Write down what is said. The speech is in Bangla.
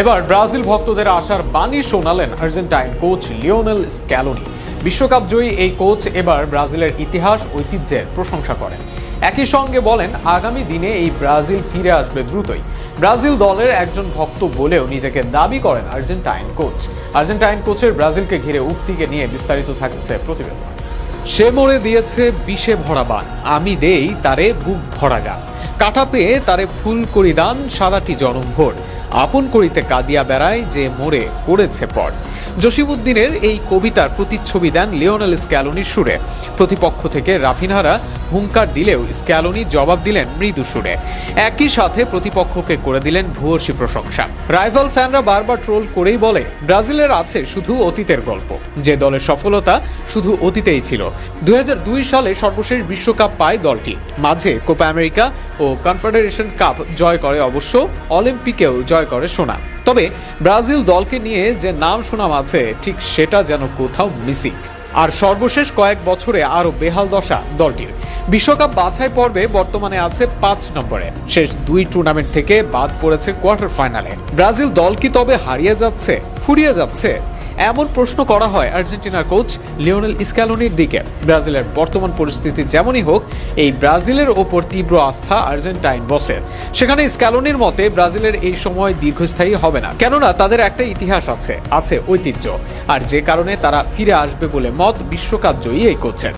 এবার ব্রাজিল ভক্তদের আশার বাণী শোনালেন আর্জেন্টাইন কোচ লিওনেল স্ক্যালোনি। বিশ্বকাপ জয়ী এই কোচ এবার ব্রাজিলের ইতিহাস, ঐতিহ্যের প্রশংসা করেন। একই সঙ্গে বলেন, আগামী দিনে এই ব্রাজিল ফিরে আসবে দ্রুতই। ব্রাজিল দলের একজন ভক্ত বলেও নিজেকে দাবি করেন আর্জেন্টাইন কোচ। আর্জেন্টাইন কোচের ব্রাজিলকে ঘিরে উক্তিকে নিয়ে বিস্তারিত থাকছে প্রতিবেদন। সে মরে দিয়েছে বিষে ভরা বান, আমি দেই তারে বুক ভরা গান। কাটা পেয়ে তারে ফুল করি দান, সারাটি জনমভোর আপন করিতে কাঁদিয়া বেড়ায় যে মোড়ে করেছে পর। জসিমুদ্দিনের এই কবিতার প্রতিচ্ছবি দেন লিওনেল স্ক্যালোনির সুরে। প্রতিপক্ষ থেকে রাফিনহারা হুঙ্কার দিলেও স্ক্যালোনি জবাব দিলেন মৃদু সুরে। একই সাথে প্রতিপক্ষকে করে দিলেন ভূয়সী প্রশংসা। রাইভাল ফ্যানরা বারবার ট্রোল করেই বলে, ব্রাজিলের আছে শুধু অতীতের গল্প। যে দলের সফলতা শুধু অতীতেই ছিল। দুই হাজার দুই সালে সর্বশেষ বিশ্বকাপ পায় দলটি। মাঝে কোপা আমেরিকা ও কনফেডারেশন কাপ জয় করে অবশ্য, অলিম্পিকেও জয় করে সোনা। তবে ব্রাজিল দলকে নিয়ে যে নাম সুনাম আছে, ঠিক সেটা যেন কোথাও মিসিং। আর সর্বশেষ কয়েক বছরে আরও বেহাল দশা দলটির। বিশ্বকাপ বাছাই পর্বে বর্তমানে আছে পাঁচ নম্বরে। শেষ দুই টুর্নামেন্ট থেকে বাদ পড়েছে কোয়ার্টার ফাইনালে ব্রাজিল দল কি তবে হারিয়ে যাচ্ছে, ফুরিয়ে যাচ্ছে? এমন প্রশ্ন করা হয় আর্জেন্টিনার কোচ লিওনেল স্ক্যালোনির দিকে। ব্রাজিলের বর্তমান পরিস্থিতি যেমনই হোক, এই ব্রাজিলের ওপর তীব্র আস্থা আর্জেন্টাইন বসের। সেখানে স্ক্যালোনির মতে ব্রাজিলের এই সময় দীর্ঘস্থায়ী হবে না, কেননা তাদের একটা ইতিহাস আছে আছে ঐতিহ্য। আর যে কারণে তারা ফিরে আসবে বলে মত বিশ্বকাপ জয়ী এই কোচের।